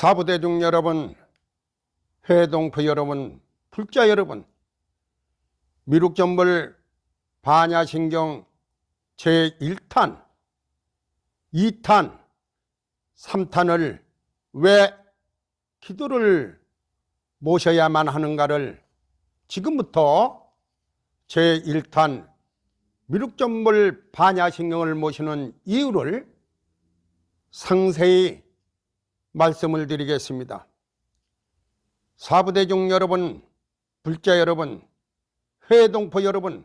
사부대중 여러분, 회동포 여러분, 불자 여러분, 미륵전불 반야신경 제1탄, 2탄, 3탄을 왜 기도를 모셔야만 하는가를 지금부터 제1탄 미륵전불 반야신경을 모시는 이유를 상세히 말씀을 드리겠습니다. 사부대중 여러분, 불자 여러분, 회동포 여러분,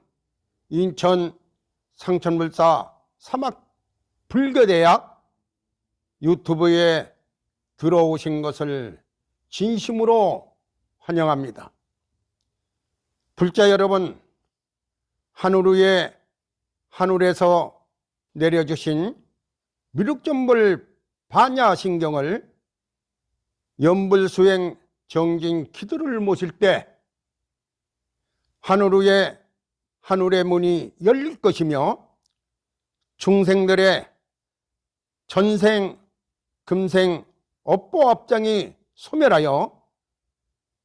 인천 상천불사 사막 불교대학 유튜브에 들어오신 것을 진심으로 환영합니다. 불자 여러분, 하늘 위에 하늘에서 내려주신 미륵전불 반야신경을 연불수행 정진 기도를 모실 때 하늘 위에 하늘의 문이 열릴 것이며 중생들의 전생, 금생, 업보합장이 소멸하여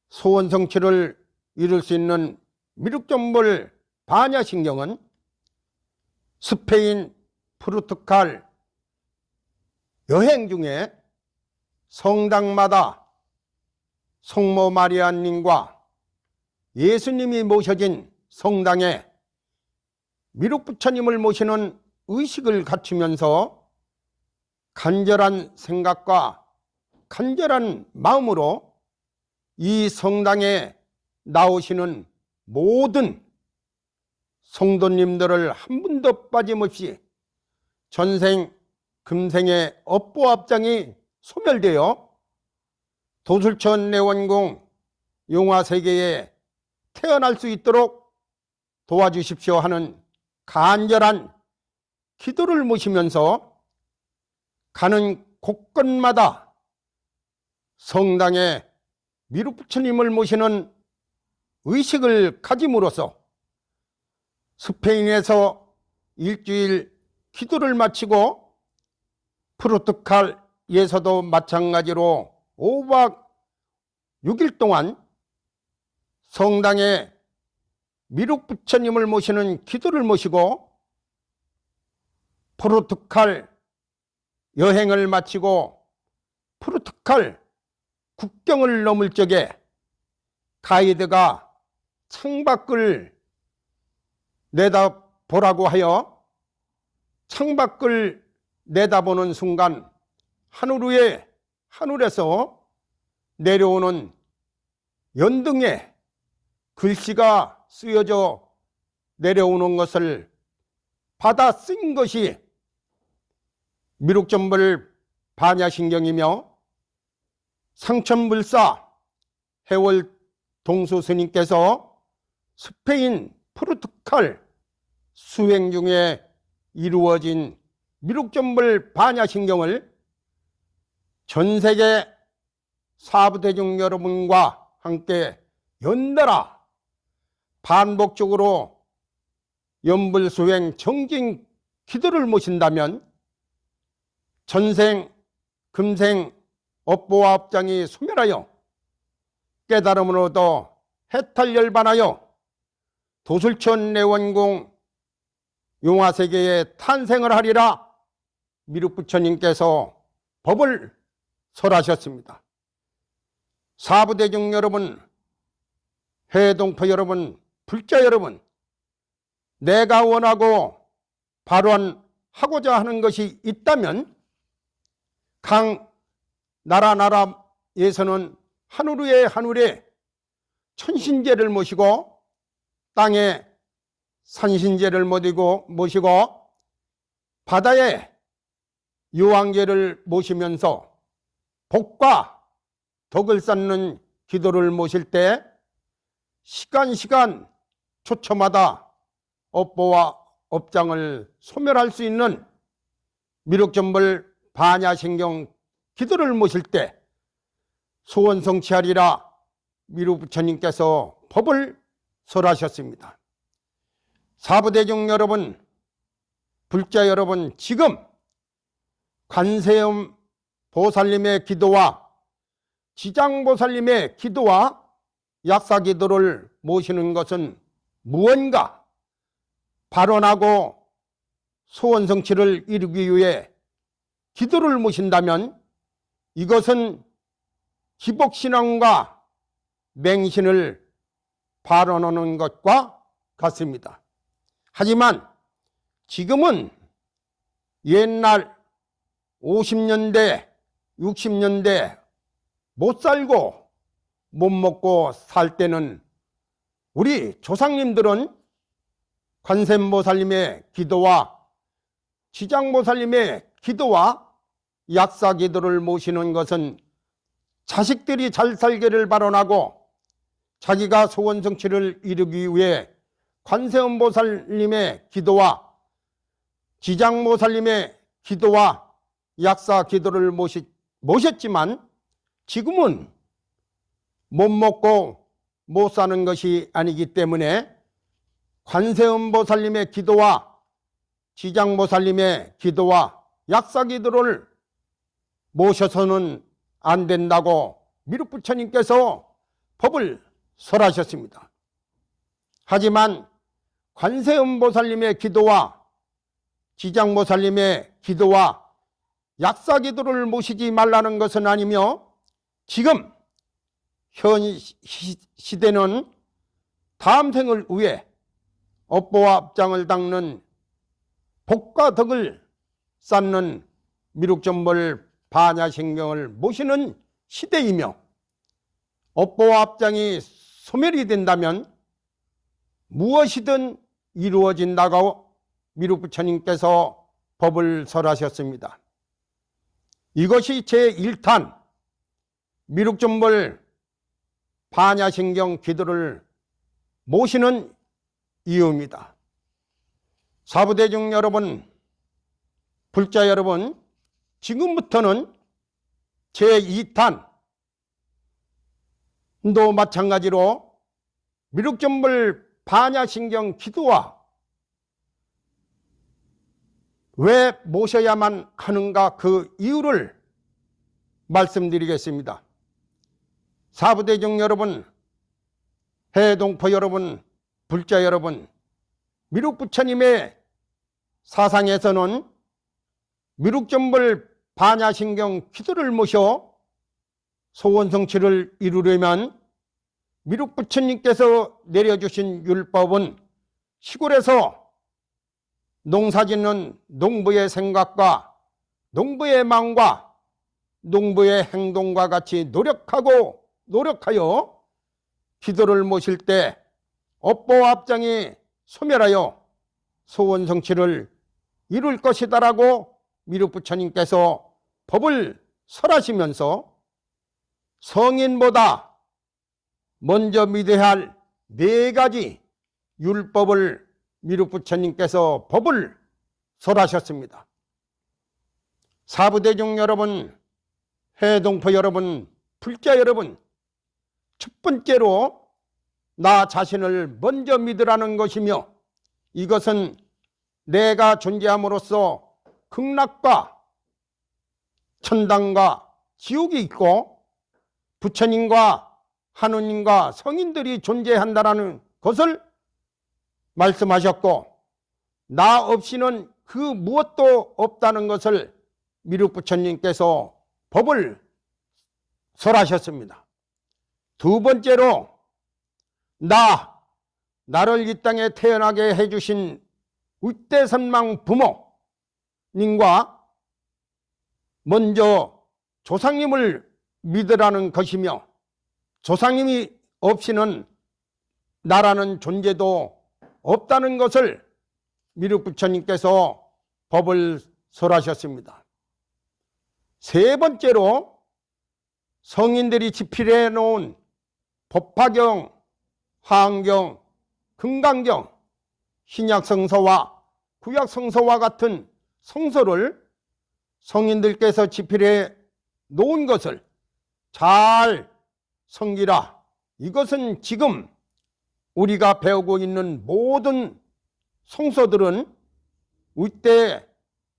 소원 성취를 이룰 수 있는 미륵전불 반야신경은 스페인 프루트칼 여행 중에 성당마다 성모 마리아님과 예수님이 모셔진 성당에 미륵부처님을 모시는 의식을 갖추면서 간절한 생각과 간절한 마음으로 이 성당에 나오시는 모든 성도님들을 한 분도 빠짐없이 전생 금생의 업보합장이 소멸되어 도술천 내원공 용화 세계에 태어날 수 있도록 도와주십시오 하는 간절한 기도를 모시면서 가는 곳곳마다 성당에 미륵부처님을 모시는 의식을 가짐으로써 스페인에서 일주일 기도를 마치고 프로토칼 에서도 마찬가지로 5박 6일 동안 성당에 미륵 부처님을 모시는 기도를 모시고 프로토칼 여행을 마치고 프로토칼 국경을 넘을 적에 가이드가 창밖을 내다보라고 하여 창밖을 내다보는 순간 하늘 위에 하늘에서 내려오는 연등에 글씨가 쓰여져 내려오는 것을 받아 쓴 것이 미륵전불 반야신경이며 상천불사 해월 동수 스님께서 스페인 포르투갈 수행 중에 이루어진 미륵전불 반야신경을 전 세계 사부대중 여러분과 함께 연달아 반복적으로 연불수행 정진 기도를 모신다면 전생, 금생, 업보와 업장이 소멸하여 깨달음을 얻어 해탈열반하여 도술천 내원공 용화세계에 탄생을 하리라. 미륵부처님께서 법을 설하셨습니다. 사부대중 여러분, 회동포 여러분, 불자 여러분, 내가 원하고 발언하고자 하는 것이 있다면 강 나라 나라에서는 하늘 위에 하늘 에 천신제를 모시고 땅에 산신제를 모시고 모시고 바다에 유황제를 모시면서 복과 덕을 쌓는 기도를 모실 때 시간 시간 초처마다 업보와 업장을 소멸할 수 있는 미륵전불 반야신경 기도를 모실 때 소원 성취하리라 미륵부처님께서 법을 설하셨습니다. 사부대중 여러분, 불자 여러분, 지금 관세음 보살님의 기도와 지장보살님의 기도와 약사기도를 모시는 것은 무언가 발언하고 소원 성취를 이루기 위해 기도를 모신다면 이것은 기복신앙과 맹신을 발언하는 것과 같습니다. 하지만 지금은 옛날 50년대, 60년대 못 살고 못 먹고 살 때는 우리 조상님들은 관세음보살님의 기도와 지장보살님의 기도와 약사 기도를 모시는 것은 자식들이 잘 살기를 발언하고 자기가 소원 성취를 이루기 위해 관세음보살님의 기도와 지장보살님의 기도와 약사 기도를 모시, 모셨지만 지금은 못 먹고 못 사는 것이 아니기 때문에 관세음보살님의 기도와 지장보살님의 기도와 약사 기도를 모셔서는 안 된다고 미륵부처님께서 법을 설하셨습니다. 하지만 관세음보살님의 기도와 지장보살님의 기도와 약사 기도를 모시지 말라는 것은 아니며 지금 현 시대는 다음 생을 위해 업보와 앞장을 닦는 복과 덕을 쌓는 미륵전벌 반야신경을 모시는 시대이며 업보와 앞장이 소멸이 된다면 무엇이든 이루어진다고 미륵부처님께서 법을 설하셨습니다. 이것이 제1탄 미륵전벌 반야신경 기도를 모시는 이유입니다. 사부대중 여러분, 불자 여러분, 지금부터는 제2탄도 마찬가지로 미륵전불 반야신경 기도와 왜 모셔야만 하는가 그 이유를 말씀드리겠습니다. 사부대중 여러분, 해동포 여러분, 불자 여러분, 미륵 부처님의 사상에서는 미륵전불 반야신경 기도를 모셔 소원성취를 이루려면 미륵 부처님께서 내려주신 율법은 시골에서 농사 짓는 농부의 생각과 농부의 마음과 농부의 행동과 같이 노력하고 노력하여 기도를 모실 때 업보 앞장이 소멸하여 소원 성취를 이룰 것이다라고 미륵 부처님께서 법을 설하시면서 성인보다 먼저 믿어야 할 네 가지 율법을 미륵 부처님께서 법을 설하셨습니다. 사부대중 여러분, 해동포 여러분, 불자 여러분, 첫 번째로 나 자신을 먼저 믿으라는 것이며 이것은 내가 존재함으로써 극락과 천당과 지옥이 있고 부처님과 하느님과 성인들이 존재한다라는 것을 말씀하셨고 나 없이는 그 무엇도 없다는 것을 미륵 부처님께서 법을 설하셨습니다. 두 번째로 나 나를 이 땅에 태어나게 해주신 위대선망 부모님과 먼저 조상님을 믿으라는 것이며 조상님이 없이는 나라는 존재도 없다는 것을 미륵 부처님께서 법을 설하셨습니다. 세 번째로 성인들이 집필해 놓은 법화경, 화엄경, 금강경, 신약성서와 구약성서와 같은 성서를 성인들께서 집필해 놓은 것을 잘 성기라. 이것은 지금 우리가 배우고 있는 모든 성서들은 위대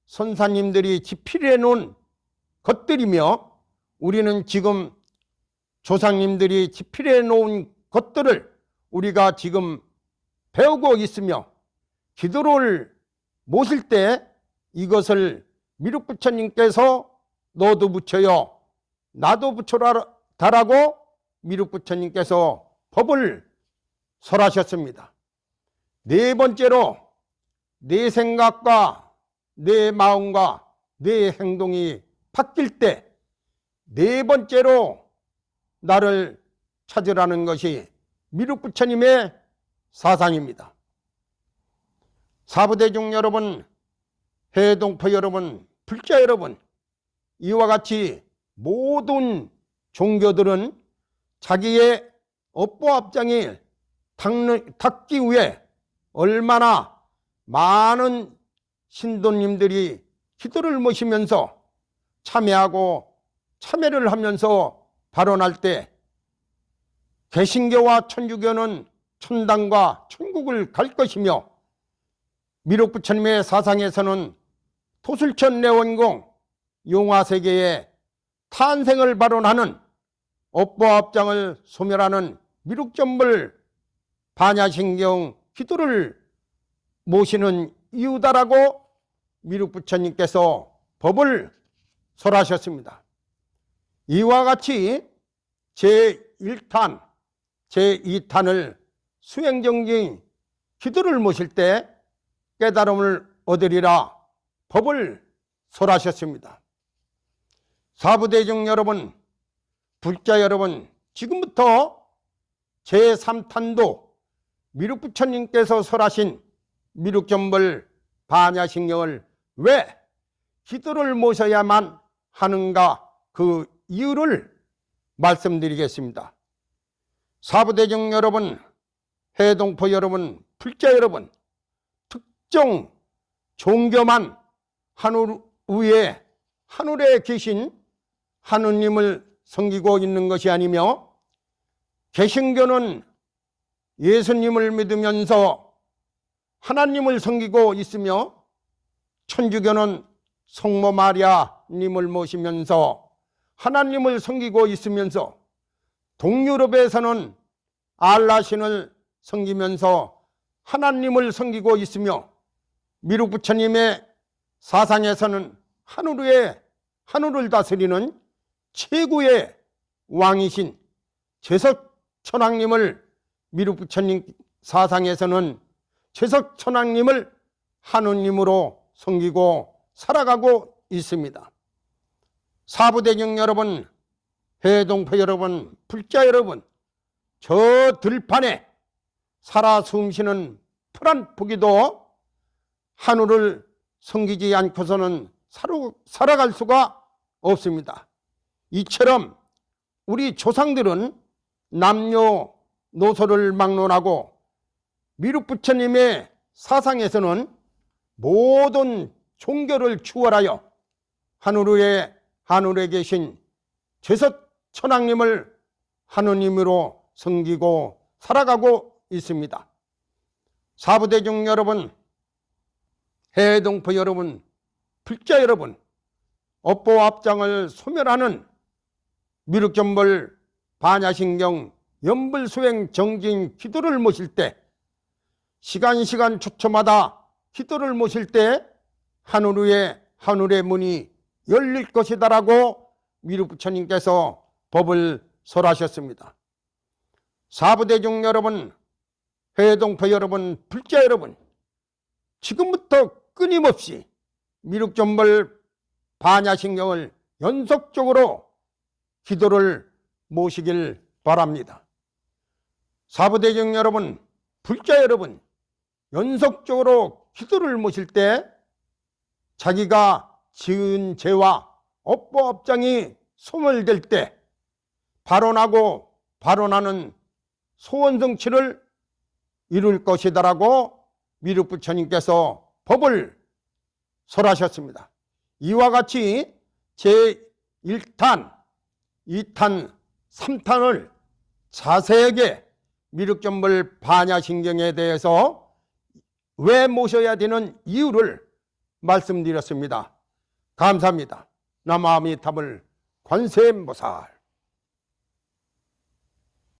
선사님들이 집필해 놓은 것들이며 우리는 지금 조상님들이 지필해 놓은 것들을 우리가 지금 배우고 있으며 기도를 모실 때 이것을 미륵 부처님께서 너도 붙여요 나도 붙여라 다라고 미륵 부처님께서 법을 설하셨습니다. 네 번째로 내 생각과 내 마음과 내 행동이 바뀔 때 네 번째로 나를 찾으라는 것이 미륵 부처님의 사상입니다. 사부대중 여러분, 해동포 여러분, 불자 여러분, 이와 같이 모든 종교들은 자기의 업보합장이 닿기 위해 얼마나 많은 신도님들이 기도를 모시면서 참여하고 참여를 하면서 발언할 때 개신교와 천주교는 천당과 천국을 갈 것이며 미륵부처님의 사상에서는 토술천 내원공 용화세계에 탄생을 발언하는 업보합장을 소멸하는 미륵전불 반야신경 기도를 모시는 이유다라고 미륵 부처님께서 법을 설하셨습니다. 이와 같이 제1탄, 제2탄을 수행정진 기도를 모실 때 깨달음을 얻으리라 법을 설하셨습니다. 사부대중 여러분, 불자 여러분, 지금부터 제3탄도 미륵부처님께서 설하신 미륵전벌 반야신경을 왜 기도를 모셔야만 하는가 그 이유를 말씀드리겠습니다. 사부대중 여러분, 해동포 여러분, 불자 여러분, 특정 종교만 하늘 위에 하늘에 계신 하느님을 섬기고 있는 것이 아니며 개신교는 예수님을 믿으면서 하나님을 섬기고 있으며 천주교는 성모 마리아님을 모시면서 하나님을 섬기고 있으면서 동유럽에서는 알라신을 섬기면서 하나님을 섬기고 있으며 미륵 부처님의 사상에서는 하늘 위에 하늘을 다스리는 최고의 왕이신 제석 천왕님을 미륵 부처님 사상에서는 제석 천왕님을 하느님으로 섬기고 살아가고 있습니다. 사부대중 여러분, 해동포 여러분, 불자 여러분, 저 들판에 살아 숨쉬는 푸란 포기도 하늘을 섬기지 않고서는 살아갈 수가 없습니다. 이처럼 우리 조상들은 남녀 노소를 막론하고 미륵 부처님의 사상에서는 모든 종교를 추월하여 하늘에 하늘에 계신 제석 천왕님을 하느님으로 섬기고 살아가고 있습니다. 사부대중 여러분, 해동포 여러분, 불자 여러분, 업보합장을 소멸하는 미륵전벌 반야신경 연불수행 정진 기도를 모실 때 시간 시간 초초마다 기도를 모실 때 하늘 위에 하늘의 문이 열릴 것이다라고 미륵부처님께서 법을 설하셨습니다. 사부대중 여러분, 회동포 여러분, 불자 여러분, 지금부터 끊임없이 미륵전벌 반야신경을 연속적으로 기도를 모시길 바랍니다. 사부대중 여러분, 불자 여러분, 연속적으로 기도를 모실 때 자기가 지은 죄와 업보업장이 소멸될 때 발언하고 발언하는 소원성취를 이룰 것이다라고 미륵 부처님께서 법을 설하셨습니다. 이와 같이 제1탄, 2탄, 3탄을 자세하게 미륵전벌 반야신경에 대해서 왜 모셔야 되는 이유를 말씀드렸습니다. 감사합니다. 남아미 탑을 관세음보살